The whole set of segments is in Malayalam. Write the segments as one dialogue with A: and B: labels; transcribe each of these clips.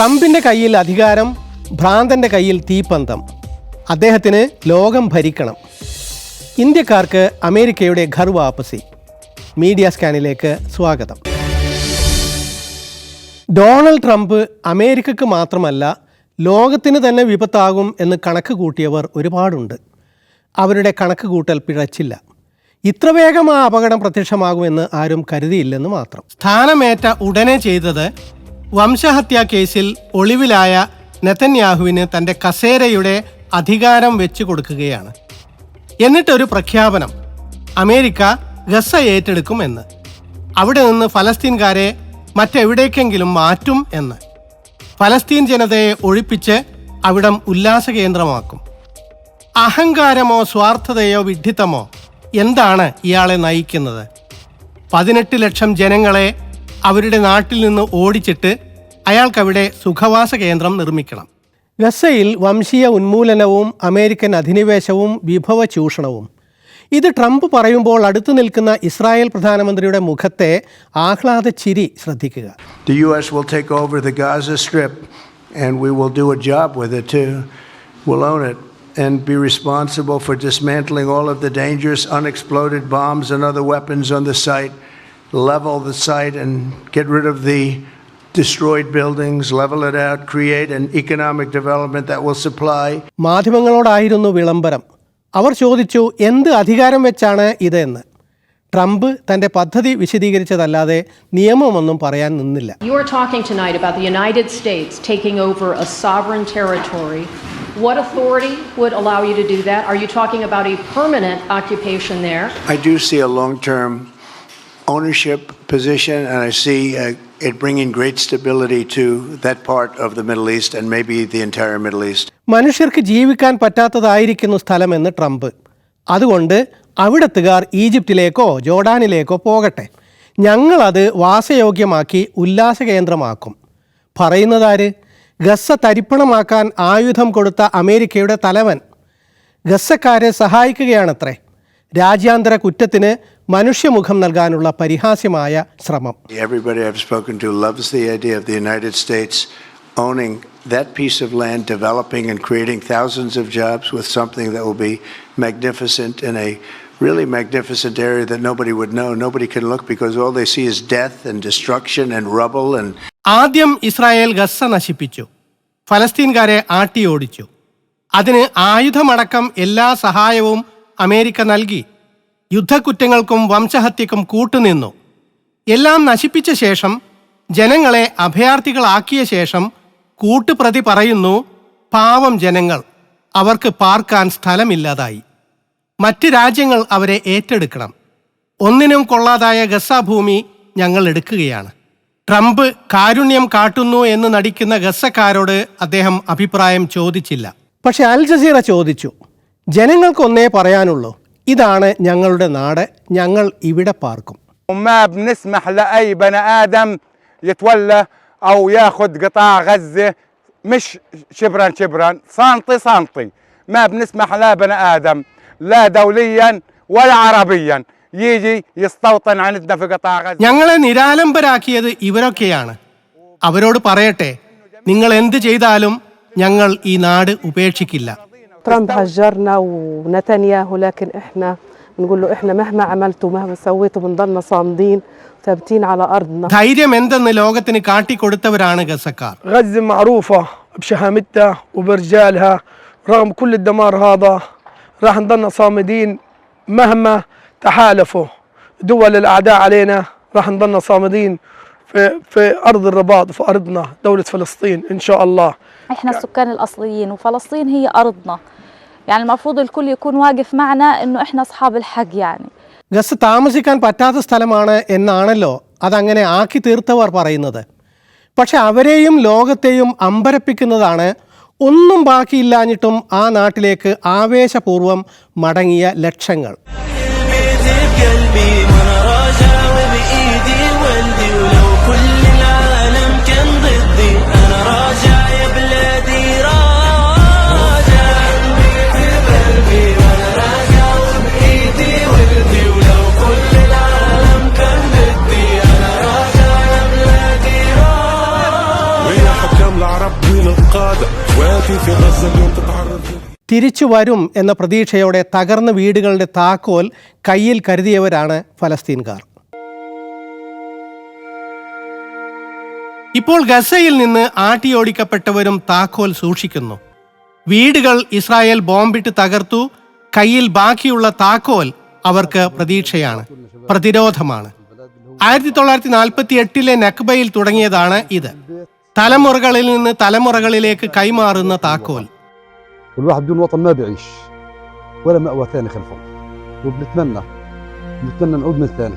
A: ട്രംപിന്റെ കയ്യിൽ അധികാരം ഭ്രാന്തന്റെ കയ്യിൽ തീപ്പന്തം. അദ്ദേഹത്തിന് ലോകം ഭരിക്കണം. ഇന്ത്യക്കാർക്ക് അമേരിക്കയുടെ ഘർ വാപ്പസി മീഡിയ സ്കാനിലേക്ക് സ്വാഗതം. ഡൊണാൾഡ് ട്രംപ് അമേരിക്കക്ക് മാത്രമല്ല ലോകത്തിന് തന്നെ വിപത്താകും എന്ന് കണക്ക് കൂട്ടിയവർ ഒരുപാടുണ്ട്. അവരുടെ കണക്ക് കൂട്ടൽ പിഴച്ചില്ല. ഇത്ര വേഗം ആ അപകടം പ്രത്യക്ഷമാകുമെന്ന് ആരും കരുതിയില്ലെന്ന് മാത്രം. സ്ഥാനമേറ്റ ഉടനെ ചെയ്തത് വംശഹത്യാ കേസിൽ ഒളിവിലായ നെതന്യാഹുവിന് തന്റെ കസേരയുടെ അധികാരം വെച്ചു കൊടുക്കുകയാണ്. എന്നിട്ടൊരു പ്രഖ്യാപനം. അമേരിക്ക ഗസ ഏറ്റെടുക്കും എന്ന്. അവിടെ നിന്ന് ഫലസ്തീൻകാരെ മറ്റെവിടേക്കെങ്കിലും മാറ്റും എന്ന്. ഫലസ്തീൻ ജനതയെ ഒഴിപ്പിച്ച് അവിടം ഉല്ലാസ കേന്ദ്രമാക്കും. അഹങ്കാരമോ സ്വാർത്ഥതയോ വിഡ്ഢിത്തമോ? എന്താണ് ഇയാളെ നയിക്കുന്നത്? പതിനെട്ട് ലക്ഷം ജനങ്ങളെ അവരുടെ നാട്ടിൽ നിന്ന് ഓടിച്ചിട്ട് അയാൾക്കവിടെ സുഖവാസ കേന്ദ്രം നിർമ്മിക്കണം ഗസയിൽ വംശീയ ഉന്മൂലനവും അമേരിക്കൻ അധിനിവേശവും വിഭവ ചൂഷണവും ഇത് ട്രംപ് പറയുമ്പോൾ അടുത്തു നിൽക്കുന്ന ഇസ്രായേൽ പ്രധാനമന്ത്രിയുടെ മുഖത്തെ ആഹ്ലാദ ചിരി ശ്രദ്ധിക്കുക
B: The U.S. will take over the Gaza Strip and we will do a job with it too. We'll own it and be responsible for dismantling all of the dangerous unexploded bombs and other weapons on the site, level the site and get rid of the destroyed buildings, level it out, create an economic development that will supply
A: മാധ്യമങ്ങളോടായിരുന്നു വിളംബരം അവർ ചോദിച്ചു എന്ത് അധികാരം വെച്ചാണ് ഇത് എന്ന് ട്രംപ് തന്റെ പദ്ധതി വിശദീകരിച്ചതല്ലാതെ നിയമമൊന്നും പറയാൻ നിന്നില്ല
C: You are talking tonight about the United States taking over a sovereign territory. What authority would allow you to do that? Are you talking about a permanent occupation there?
B: I do see a long term ownership position, and I see uh, it bringing great stability to that part of the Middle East and maybe the entire Middle East.
A: മനുഷ്യർക്ക് ജീവിക്കാൻ പറ്റാത്തതായിരിക്കുന്നു സ്ഥലമെന്ന് ട്രംപ്. അതുകൊണ്ട് അവിടത്തുകാർ ഈജിപ്തിലേക്കോ ജോർഡാനിലേക്കോ പോകട്ടെ. ഞങ്ങളത് വാസയോഗ്യമാക്കി ഉല്ലാസ കേന്ദ്രമാക്കും പറയുന്നതാര് ഗസ തരിപ്പണമാക്കാൻ ആയുധം കൊടുത്ത അമേരിക്കയുടെ തലവൻ. ഗസക്കാരെ സഹായിക്കുകയാണത്രേ. രാജ്യാന്തര കുറ്റത്തിന് മനുഷ്യമുഖം നൽകാനുള്ള പരിഹാസ്യമായ ശ്രമം
B: Everybody I've spoken to loves the idea of the United States owning that piece of land, developing and creating thousands of jobs with something that will be magnificent in a really magnificent area that nobody would know. Nobody can look because all they see is death and destruction and rubble and
A: ആദ്യം ഇസ്രായേൽ ഗസ നശിപ്പിച്ചു ഫലസ്തീൻകാരെ ആട്ടിയോടിച്ചു അതിന് ആയുധമടക്കം എല്ലാ സഹായവും അമേരിക്ക നൽകി. യുദ്ധക്കുറ്റങ്ങൾക്കും വംശഹത്യക്കും കൂട്ടുനിന്നു. എല്ലാം നശിപ്പിച്ച ശേഷം ജനങ്ങളെ അഭയാർത്ഥികളാക്കിയ ശേഷം കൂട്ടുപ്രതി പറയുന്നു പാവം ജനങ്ങൾ അവർക്ക് പാർക്കാൻ സ്ഥലമില്ലാതായി. മറ്റ് രാജ്യങ്ങൾ അവരെ ഏറ്റെടുക്കണം. ഒന്നിനും കൊള്ളാതായ ഗസ ഭൂമി ഞങ്ങൾ എടുക്കുകയാണ്. ട്രംപ് കാരുണ്യം കാട്ടുന്നു എന്ന് നടിക്കുന്ന ഗസക്കാരോട് അദ്ദേഹം അഭിപ്രായം ചോദിച്ചില്ല. പക്ഷെ അൽ ജസീറ ചോദിച്ചു ജനങ്ങൾക്കൊന്നേ പറയാനുള്ളൂ ഇതാണ് ഞങ്ങളുടെ നാട് ഞങ്ങൾ ഇവിടെ പാർക്കും
D: وما بنسمح لأي بني آدم يتولى أو ياخذ قطاع غزة مش شبرا شبرا سنتي سنتي ما بنسمح لا بني آدم لا دوليا ولا عربيا يجي يستوطن عندنا في قطاع غزة
A: ഞങ്ങളെ നിരാലംബരാക്കിയത് ഇവരൊക്കെയാണ് അവരോട് പറയട്ടെ നിങ്ങൾ എന്ത് ചെയ്താലും ഞങ്ങൾ ഈ നാട് ഉപേക്ഷിക്കില്ല
E: ترامب هجرنا ونتنياهو لكن احنا بنقول له احنا مهما عملتوا مهما سويتوا بنضلنا صامدين ثابتين على ارضنا
A: ധൈര്യം എന്തെന്ന് ലോകത്തിന് കാട്ടിക്കൊടുത്തവരാണ് ഗസക്കാർ
F: غزة معروفة بشهامتها وبرجالها رغم كل الدمار هذا راح نضلنا صامدين مهما تحالفوا دول الأعداء علينا راح نضلنا صامدين في, في أرض الرباط في أرضنا دولة فلسطين إن شاء الله
G: احنا السكان الاصليين وفلسطين هي ارضنا يعني المفروض الكل يكون واقف معنا انه احنا اصحاب الحق يعني
A: ഗസ് താമസിക്കാൻ പറ്റാത്ത സ്ഥലമാണ് എന്നാണല്ലോ അതങ്ങനെ ആക്കി തീർത്തവർ പറയുന്നത് പക്ഷെ അവരെയും ലോകത്തെയും അമ്പരപ്പിക്കുന്നതാണ് ഒന്നും ബാക്കിയില്ലാഞ്ഞിട്ടും ആ നാട്ടിലേക്ക് ആവേശപൂർവം മടങ്ങിയ ലക്ഷങ്ങൾ തിരിച്ചു വരും എന്ന പ്രതീക്ഷയോടെ തകർന്ന വീടുകളുടെ താക്കോൽ കയ്യിൽ കരുതിയവരാണ് ഫലസ്തീൻകാർ. ഇപ്പോൾ ഗസയിൽ നിന്ന് ആട്ടിയോടിക്കപ്പെട്ടവരും താക്കോൽ സൂക്ഷിക്കുന്നു. വീടുകൾ ഇസ്രായേൽ ബോംബിട്ട് തകർത്തു കയ്യിൽ ബാക്കിയുള്ള താക്കോൽ അവർക്ക് പ്രതീക്ഷയാണ് പ്രതിരോധമാണ്. ആയിരത്തി തൊള്ളായിരത്തി നാൽപ്പത്തി എട്ടിലെ നക്ബയിൽ തുടങ്ങിയതാണ് ഇത്. തലമുറകളിൽ നിന്ന് തലമുറകളിലേക്ക് കൈമാറുന്ന താക്കോൽ.
H: والواحد بدون وطن ما بيعيش. ولا مأوى ثاني خلفه. وبنتمنى بنتمنى نعود من ثاني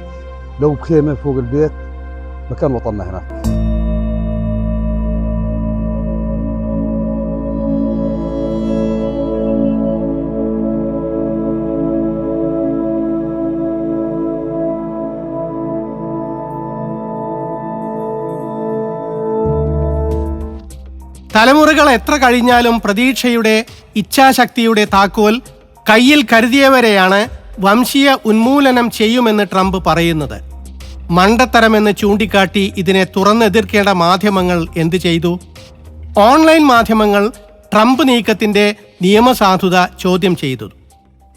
H: لو بخيمة فوق البيت مكان وطننا هناك.
A: തലമുറകൾ എത്ര കഴിഞ്ഞാലും പ്രതീക്ഷയുടെ ഇച്ഛാശക്തിയുടെ താക്കോൽ കയ്യിൽ കരുതിയവരെയാണ് വംശീയ ഉന്മൂലനം ചെയ്യുമെന്ന് ട്രംപ് പറയുന്നത്. മണ്ടത്തരമെന്ന് ചൂണ്ടിക്കാട്ടി ഇതിനെ തുറന്നെതിർക്കേണ്ട മാധ്യമങ്ങൾ എന്തു ചെയ്തു? ഓൺലൈൻ മാധ്യമങ്ങൾ ട്രംപ് നീക്കത്തിന്റെ നിയമസാധുത ചോദ്യം ചെയ്തു.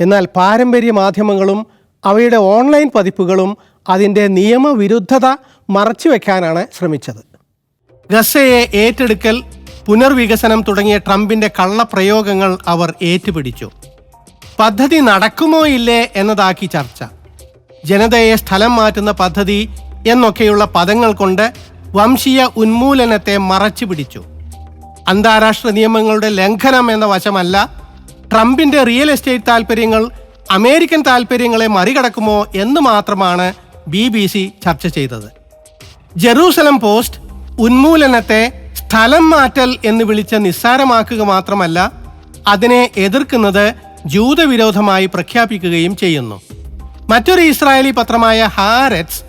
A: എന്നാൽ പാരമ്പര്യ മാധ്യമങ്ങളും അവയുടെ ഓൺലൈൻ പതിപ്പുകളും അതിന്റെ നിയമവിരുദ്ധത മറച്ചുവെക്കാനാണ് ശ്രമിച്ചത്. ഗസയെ ഏറ്റെടുക്കൽ പുനർവികസനം തുടങ്ങിയ ട്രംപിന്റെ കള്ളപ്രയോഗങ്ങൾ അവർ ഏറ്റുപിടിച്ചു. പദ്ധതി നടക്കുമോ ഇല്ലേ എന്നതാക്കി ചർച്ച. ജനതയെ സ്ഥലം മാറ്റുന്ന പദ്ധതി എന്നൊക്കെയുള്ള പദങ്ങൾ കൊണ്ട് വംശീയ ഉന്മൂലനത്തെ മറച്ചു പിടിച്ചു അന്താരാഷ്ട്ര നിയമങ്ങളുടെ ലംഘനം എന്ന വശമല്ല ട്രംപിന്റെ റിയൽ എസ്റ്റേറ്റ് താൽപ്പര്യങ്ങൾ അമേരിക്കൻ താൽപ്പര്യങ്ങളെ മറികടക്കുമോ എന്ന് മാത്രമാണ് ബി ചർച്ച ചെയ്തത്. ജെറൂസലം പോസ്റ്റ് ഉന്മൂലനത്തെ സ്ഥലം മാറ്റൽ എന്ന് വിളിച്ച് നിസ്സാരമാക്കുക മാത്രമല്ല അതിനെ എതിർക്കുന്നത് ജൂതവിരോധമായി പ്രഖ്യാപിക്കുകയും ചെയ്യുന്നു. മറ്റൊരു ഇസ്രായേലി പത്രമായ ഹാരറ്റ്സ്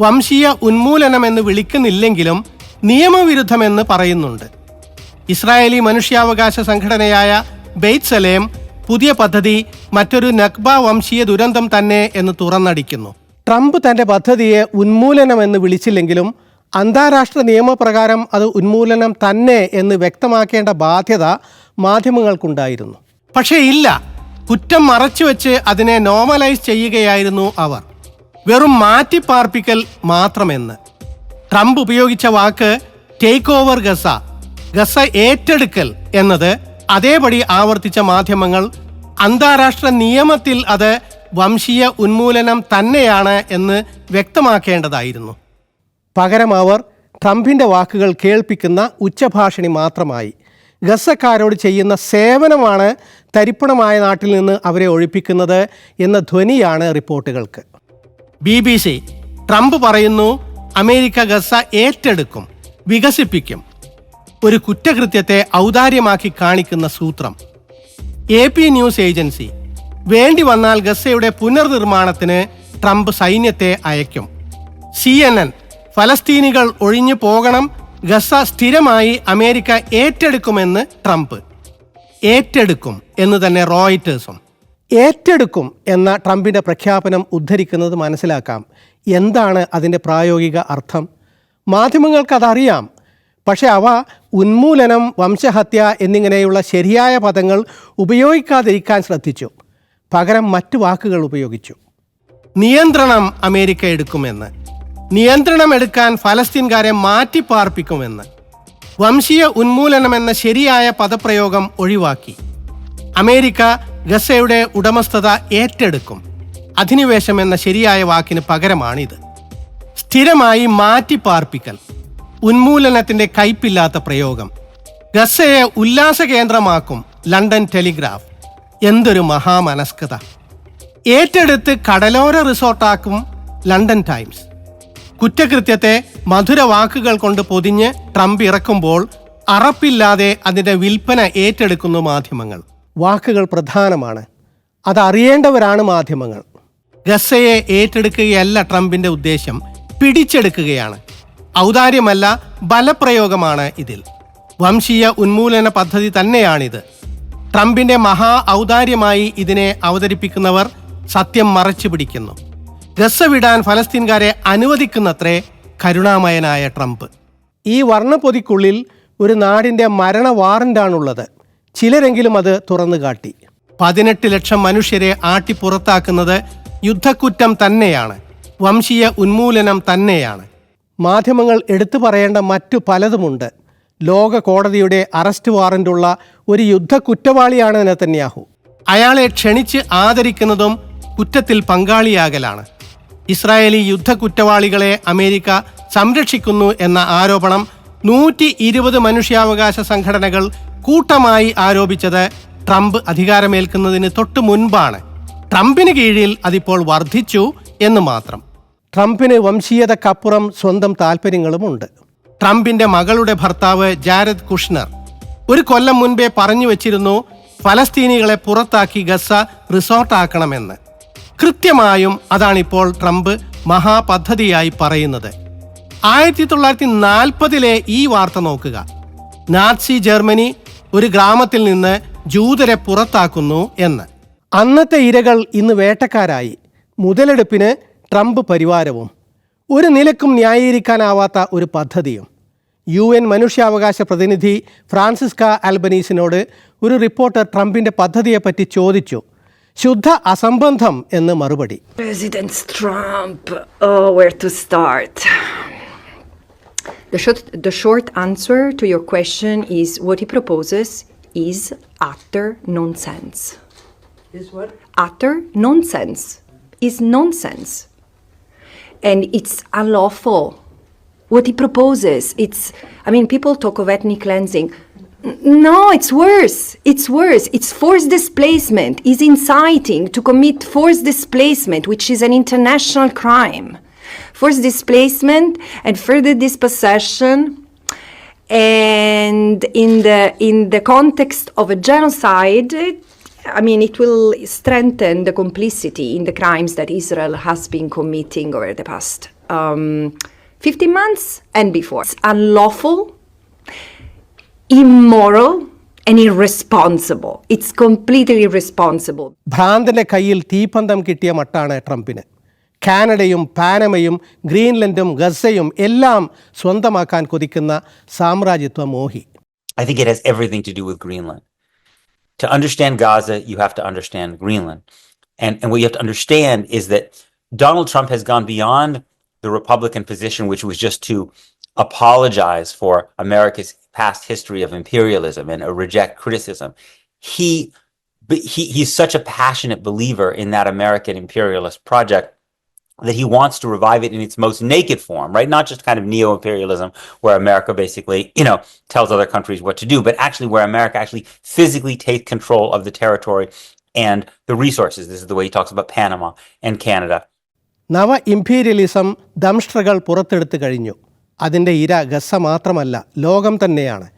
A: വംശീയ ഉന്മൂലനം എന്ന് വിളിക്കുന്നില്ലെങ്കിലും നിയമവിരുദ്ധമെന്ന് പറയുന്നുണ്ട്. ഇസ്രായേലി മനുഷ്യാവകാശ സംഘടനയായ ബെയ്ത്സലേം പുതിയ പദ്ധതി മറ്റൊരു നക്ബ വംശീയ ദുരന്തം തന്നെ എന്ന് തുറന്നടിക്കുന്നു. ട്രംപ് തന്റെ പദ്ധതിയെ ഉന്മൂലനമെന്ന് വിളിച്ചില്ലെങ്കിലും അന്താരാഷ്ട്ര നിയമപ്രകാരം അത് ഉന്മൂലനം തന്നെ എന്ന് വ്യക്തമാക്കേണ്ട ബാധ്യത മാധ്യമങ്ങൾക്കുണ്ടായിരുന്നു. പക്ഷേ ഇല്ല. കുറ്റം മറച്ചു വെച്ച് അതിനെ നോർമലൈസ് ചെയ്യുകയായിരുന്നു അവർ. വെറും മാറ്റിപ്പാർപ്പിക്കൽ മാത്രമെന്ന്. ട്രംപ് ഉപയോഗിച്ച വാക്ക് ടേക്ക് ഓവർ ഗസ ഗസ ഏറ്റെടുക്കൽ എന്നത് അതേപടി ആവർത്തിച്ച മാധ്യമങ്ങൾ അന്താരാഷ്ട്ര നിയമത്തിൽ അത് വംശീയ ഉന്മൂലനം തന്നെയാണ് എന്ന് വ്യക്തമാക്കേണ്ടതായിരുന്നു. പകരം അവർ ട്രംപിന്റെ വാക്കുകൾ കേൾപ്പിക്കുന്ന ഉച്ചഭാഷണി മാത്രമായി. ഗസക്കാരോട് ചെയ്യുന്ന സേവനമാണ് തരിപ്പണമായ നാട്ടിൽ നിന്ന് അവരെ ഒഴിപ്പിക്കുന്നത് എന്ന ധ്വനിയാണ് റിപ്പോർട്ടുകൾക്ക്. ബി ബി സി ട്രംപ് പറയുന്നു അമേരിക്ക ഗസ ഏറ്റെടുക്കും വികസിപ്പിക്കും. ഒരു കുറ്റകൃത്യത്തെ ഔദാര്യമാക്കി കാണിക്കുന്ന സൂത്രം. എ പി ന്യൂസ് ഏജൻസി വേണ്ടി വന്നാൽ ഗസയുടെ പുനർനിർമ്മാണത്തിന് ട്രംപ് സൈന്യത്തെ അയക്കും. സി എൻ എൻ ഫലസ്തീനികൾ ഒഴിഞ്ഞു പോകണം ഗസ സ്ഥിരമായി അമേരിക്ക ഏറ്റെടുക്കുമെന്ന് ട്രംപ്. ഏറ്റെടുക്കും എന്ന് തന്നെ റോയിറ്റേഴ്സും. ഏറ്റെടുക്കും എന്ന ട്രംപിന്റെ പ്രഖ്യാപനം ഉദ്ധരിക്കുന്നത് മനസ്സിലാക്കാം. എന്താണ് അതിന്റെ പ്രായോഗിക അർത്ഥം? മാധ്യമങ്ങൾക്കതറിയാം പക്ഷെ അവ ഉന്മൂലനം വംശഹത്യ എന്നിങ്ങനെയുള്ള ശരിയായ പദങ്ങൾ ഉപയോഗിക്കാതിരിക്കാൻ ശ്രദ്ധിച്ചു. പകരം മറ്റു വാക്കുകൾ ഉപയോഗിച്ചു. നിയന്ത്രണം അമേരിക്ക എടുക്കുമെന്ന്. നിയന്ത്രണം എടുക്കാൻ ഫലസ്തീൻകാരെ മാറ്റിപ്പാർപ്പിക്കുമെന്ന് വംശീയ ഉന്മൂലനം എന്ന ശരിയായ പദപ്രയോഗം ഒഴിവാക്കി. അമേരിക്ക ഗസയുടെ ഉടമസ്ഥത ഏറ്റെടുക്കും. അധിനിവേശം എന്ന ശരിയായ വാക്കിന് പകരമാണിത്. സ്ഥിരമായി മാറ്റിപ്പാർപ്പിക്കൽ ഉന്മൂലനത്തിന്റെ കയ്പില്ലാത്ത പ്രയോഗം ഗസയെ ഉല്ലാസ കേന്ദ്രമാക്കും ലണ്ടൻ ടെലിഗ്രാഫ്. എന്തൊരു മഹാമനസ്കത. ഏറ്റെടുത്ത് കടലോര റിസോർട്ടാക്കും ലണ്ടൻ ടൈംസ്. കുറ്റകൃത്യത്തെ മധുര വാക്കുകൾ കൊണ്ട് പൊതിഞ്ഞ് ട്രംപ് ഇറക്കുമ്പോൾ അറപ്പില്ലാതെ അതിന്റെ വിൽപ്പന ഏറ്റെടുക്കുന്നു മാധ്യമങ്ങൾ. വാക്കുകൾ പ്രധാനമാണ്. അതറിയേണ്ടവരാണ് മാധ്യമങ്ങൾ. ഗസയെ ഏറ്റെടുക്കുകയല്ല ട്രംപിന്റെ ഉദ്ദേശം പിടിച്ചെടുക്കുകയാണ്. ഔദാര്യമല്ല ബലപ്രയോഗമാണ് ഇതിൽ. വംശീയ ഉന്മൂലന പദ്ധതി തന്നെയാണിത്. ട്രംപിന്റെ മഹാ ഔദാര്യമായി ഇതിനെ അവതരിപ്പിക്കുന്നവർ സത്യം മറച്ചു പിടിക്കുന്നു ഗസ വിടാൻ ഫലസ്തീൻകാരെ അനുവദിക്കുന്നത്രേ കരുണാമയനായ ട്രംപ്. ഈ വർണപ്പൊതിക്കുള്ളിൽ ഒരു നാടിന്റെ മരണ വാറന്റാണുള്ളത് ചിലരെങ്കിലും അത് തുറന്നു കാട്ടി പതിനെട്ട് ലക്ഷം മനുഷ്യരെ ആട്ടിപ്പുറത്താക്കുന്നത് യുദ്ധക്കുറ്റം തന്നെയാണ്. വംശീയ ഉന്മൂലനം തന്നെയാണ്. മാധ്യമങ്ങൾ എടുത്തു പറയേണ്ട മറ്റു പലതുമുണ്ട്. ലോക കോടതിയുടെ അറസ്റ്റ് വാറന്റുള്ള ഒരു യുദ്ധ കുറ്റവാളിയാണ് നെത്തന്യാഹു അയാളെ ക്ഷണിച്ച് ആദരിക്കുന്നതും കുറ്റത്തിൽ പങ്കാളിയാകലാണ്. ഇസ്രായേലി യുദ്ധ കുറ്റവാളികളെ അമേരിക്ക സംരക്ഷിക്കുന്നു എന്ന ആരോപണം നൂറ്റി ഇരുപത് മനുഷ്യാവകാശ സംഘടനകൾ കൂട്ടമായി ആരോപിച്ചത് ട്രംപ് അധികാരമേൽക്കുന്നതിന് തൊട്ടു മുൻപാണ്. ട്രംപിന് കീഴിൽ അതിപ്പോൾ വർദ്ധിച്ചു എന്ന് മാത്രം. ട്രംപിന് വംശീയതക്കപ്പുറം സ്വന്തം താല്പര്യങ്ങളുമുണ്ട് ട്രംപിന്റെ മകളുടെ ഭർത്താവ് ജാരദ് കുഷ്ണർ ഒരു കൊല്ലം മുൻപേ പറഞ്ഞു വച്ചിരുന്നു ഫലസ്തീനികളെ പുറത്താക്കി ഗസ റിസോർട്ടാക്കണമെന്ന്. കൃത്യമായും അതാണിപ്പോൾ ട്രംപ് മഹാപദ്ധതിയായി പറയുന്നത്. ആയിരത്തി തൊള്ളായിരത്തി നാൽപ്പതിലെ ഈ വാർത്ത നോക്കുക. നാസി ജർമ്മനി ഒരു ഗ്രാമത്തിൽ നിന്ന് ജൂതരെ പുറത്താക്കുന്നു എന്ന്. അന്നത്തെ ഇരകൾ ഇന്ന് വേട്ടക്കാരായി. മുതലെടുപ്പിന് ട്രംപ് പരിവാരവും. ഒരു നിലക്കും ന്യായീകരിക്കാനാവാത്ത ഒരു പദ്ധതിയും. യു എൻ മനുഷ്യാവകാശ പ്രതിനിധി ഫ്രാൻസിസ്ക ആൽബനീസിനോട് ഒരു റിപ്പോർട്ടർ ട്രംപിന്റെ പദ്ധതിയെപ്പറ്റി ചോദിച്ചു. ശുദ്ധ അസംബന്ധം എന്ന് മറുപടി
I: President Trump, oh, where to start? The short, the short answer to your question is what he proposes is utter nonsense.
B: Is what?
I: Utter nonsense. Is nonsense. And it's unlawful. What he proposes, it's, I mean, people talk of ethnic cleansing. No, it's worse. It's worse. It's forced displacement. Is inciting to commit forced displacement, which is an international crime. Forced displacement and further dispossession. And in the in the context of a genocide, I mean, it will strengthen the complicity in the crimes that Israel has been committing over the past um, 15 months and before. It's unlawful, immoral, and irresponsible. It's completely irresponsible.
A: ഭ്രാന്തന്റെ കയ്യിൽ തീപ്പന്തം കിട്ടിയ മട്ടാണ് ട്രംപിന് കാനഡയും പാനമയും ഗ്രീൻലൻഡും ഗസയും എല്ലാം സ്വന്തമാക്കാൻ കൊതിക്കുന്ന സാമ്രാജ്യത്വ മോഹി
J: I think it has everything to do with Greenland. To understand Gaza, you have to understand Greenland. And, and what you have to understand is that Donald Trump has gone beyond the Republican position, which was just to apologize for America's past history of imperialism and uh, reject criticism. He, but he, he's such a passionate believer in that American imperialist project that he wants to revive it in its most naked form, right? Not just kind of neo-imperialism where America basically, you know, tells other countries what to do, but actually where America actually physically takes control of the territory and the resources. This is the way he talks about Panama and Canada.
A: നവ ഇംപീരിയലിസം ദംഷ്ട്രകൾ പുറത്തെടുത്തു കഴിഞ്ഞു അതിന്റെ ഇര ഗസ മാത്രമല്ല ലോകം തന്നെയാണ്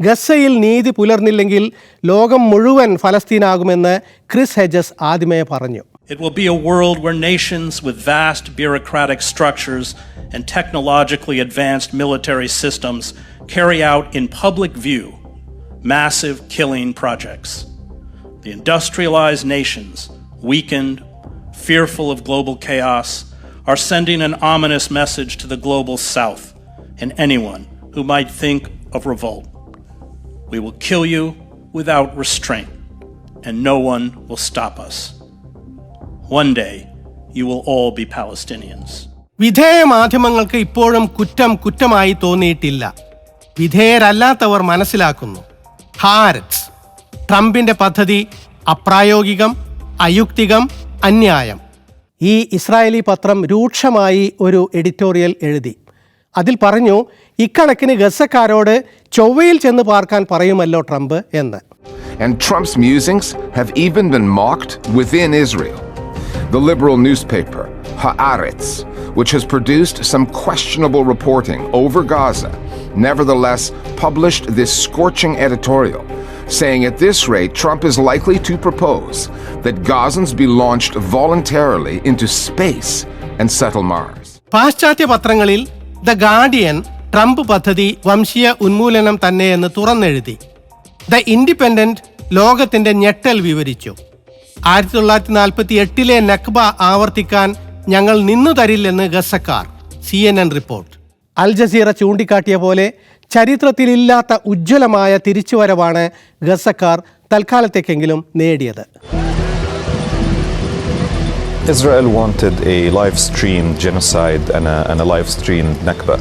A: ഗസയിൽ നീതി പുലർന്നില്ലെങ്കിൽ ലോകം മുഴുവൻ ഫലസ്തീനാകുമെന്ന് ക്രിസ് ഹെജസ് ആദ്യമേ പറഞ്ഞു
K: It will be a world where nations with vast bureaucratic structures and technologically advanced military systems carry out in public view massive killing projects. The industrialized nations, weakened, fearful of global chaos, are sending an ominous message to the global south and anyone who might think of revolt. We will kill you without restraint, and no one will stop us. One day, you will all be Palestinians.
A: വിധേയ മാധ്യമങ്ങൾക്ക് ഇപ്പോഴും കുറ്റം കുറ്റമായി തോന്നിയിട്ടില്ല വിധേയരല്ലാത്തവർ മനസ്സിലാക്കുന്നു ഹാരറ്റ്സ് ട്രംപിന്റെ പദ്ധതി അപ്രായോഗികം അയുക്തികം അന്യായം ഈ ഇസ്രായേലി പത്രം രൂക്ഷമായി ഒരു എഡിറ്റോറിയൽ എഴുതി അതിൽ പറഞ്ഞു ഇക്കണക്കിന് ഗസക്കാരോട് ചൊവ്വയിൽ ചെന്ന് പാർക്കാൻ പറയുമല്ലോ ട്രംപ് എന്ന്
L: And Trump's musings have even been mocked within Israel. The liberal newspaper, Haaretz, which has produced some questionable reporting over Gaza, nevertheless published this scorching editorial saying at this rate Trump is likely to propose that Gazans be launched voluntarily into space and settle Mars.
A: പാശ്ചാത്യ പത്രങ്ങളിൽ ദ ഗാർഡിയൻ ട്രംപ് പദ്ധതി വംശീയ ഉന്മൂലനം തന്നെയെന്ന് തുറന്നെഴുതി. ദ ഇൻഡിപെൻഡന്റ് ലോകത്തിന്റെ ഞെട്ടൽ വിവരിച്ചു. ആയിരത്തി തൊള്ളായിരത്തി നാൽപ്പത്തി എട്ടിലെ നക്ബ ആവർത്തിക്കാൻ ഞങ്ങൾ നിന്നു തരില്ലെന്ന് ഗസക്കാർ. C N N report. Al Jazeera ചൂണ്ടിക്കാട്ടിയ പോലെ ചരിത്രത്തിലില്ലാത്ത ഉജ്ജ്വലമായ തിരിച്ചുവരവാണ് ഗസക്കാർ തൽക്കാലത്തേക്കെങ്കിലും നേടിയത്.
M: Israel wanted a live streamed genocide and a, and a live streamed Nakba.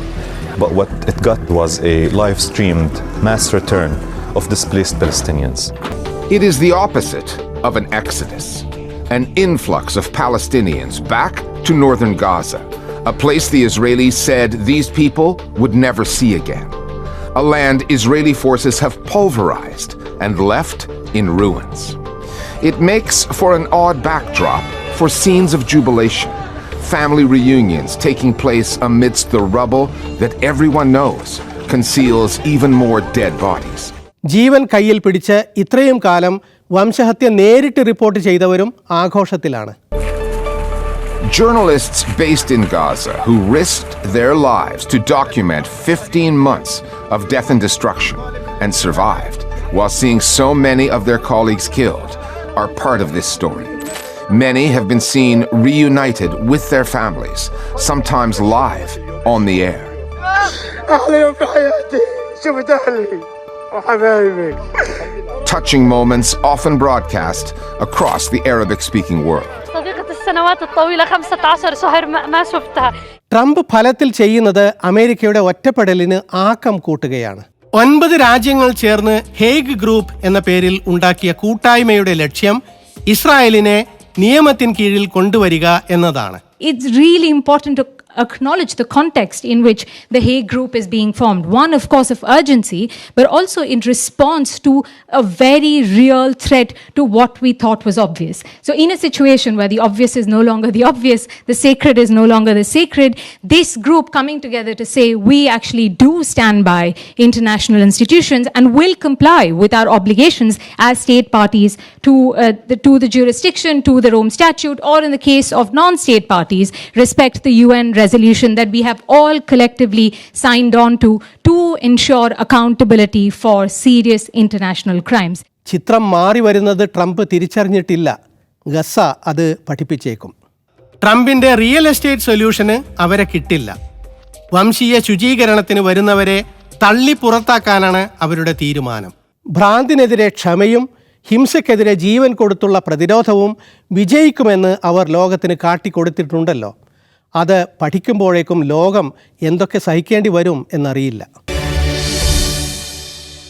M: But what it got was a live streamed mass return of displaced Palestinians.
L: It is the opposite of an exodus, an influx of Palestinians back to northern Gaza, a place the Israelis said these people would never see again, a land Israeli forces have pulverized and left in ruins. It makes for an odd backdrop for scenes of jubilation, family reunions taking place amidst the rubble that everyone knows conceals even more dead bodies.
A: ജീവൻ കയ്യിൽ പിടിച്ച് ഇത്രയും കാലം വംശഹത്യ നേരിട്ട് റിപ്പോർട്ട് ചെയ്തവരും ആഘോഷത്തിലാണ്
L: Journalists based in Gaza who risked their lives to document 15 months of death and destruction and survived while seeing so many of their colleagues killed are part of this story. Many have been seen reunited with their families, sometimes live on the air. Touching moments often broadcast across the Arabic speaking world.
A: Trump ഫലത്തിൽ ചെയ്യുന്നത് അമേരിക്കയുടെ ഒറ്റപ്പെടലിന് ആക്കം കൂട്ടുകയാണ് ഒൻപത് രാജ്യങ്ങൾ ചേർന്ന് ഹേഗ് ഗ്രൂപ്പ് എന്ന പേരിൽ ഉണ്ടാക്കിയ കൂട്ടായ്മയുടെ ലക്ഷ്യം ഇസ്രായേലിനെ നിയമത്തിൻ കീഴിൽ കൊണ്ടുവരിക എന്നതാണ്.
N: It's really important to acknowledge the context in which the Hague Group is being formed. One, of course, of urgency, but also in response to a very real threat to what we thought was obvious. So, in a situation where the obvious is no longer the obvious, the sacred is no longer the sacred, this group coming together to say we actually do stand by international institutions and will comply with our obligations as state parties to, uh, the, to the jurisdiction, to the Rome Statute, or in the case of non state parties, respect the UN resolution that we have all collectively signed on to to ensure accountability for serious international crimes.
A: ചിത്രം മാറി വരുന്നത് ട്രംപ് തിരിച്ചറിഞ്ഞിട്ടില്ല. ഗസ അത് പഠിപ്പിച്ചേക്കും. ട്രംപിന്റെ റിയൽ എസ്റ്റേറ്റ് സൊല്യൂഷന് അവരെ കിട്ടില്ല. വംശീയ ശുചീകരണത്തിന് വരുന്നവരെ തള്ളി പുറത്താക്കാനാണ് അവരുടെ തീരുമാനം. ഭ്രാന്തിനെതിരെ ക്ഷമയും ഹിംസയ്ക്കെതിരെ ജീവൻ കൊടുത്തുള്ള പ്രതിരോധവും വിജയിക്കുമെന്ന് അവർ ലോകത്തിന് കാട്ടിക്കൊടുത്തിട്ടുണ്ടല്ലോ. അത് പഠിക്കുമ്പോഴേക്കും ലോകം എന്തൊക്കെ സഹിക്കേണ്ടി വരും എന്നറിയില്ല.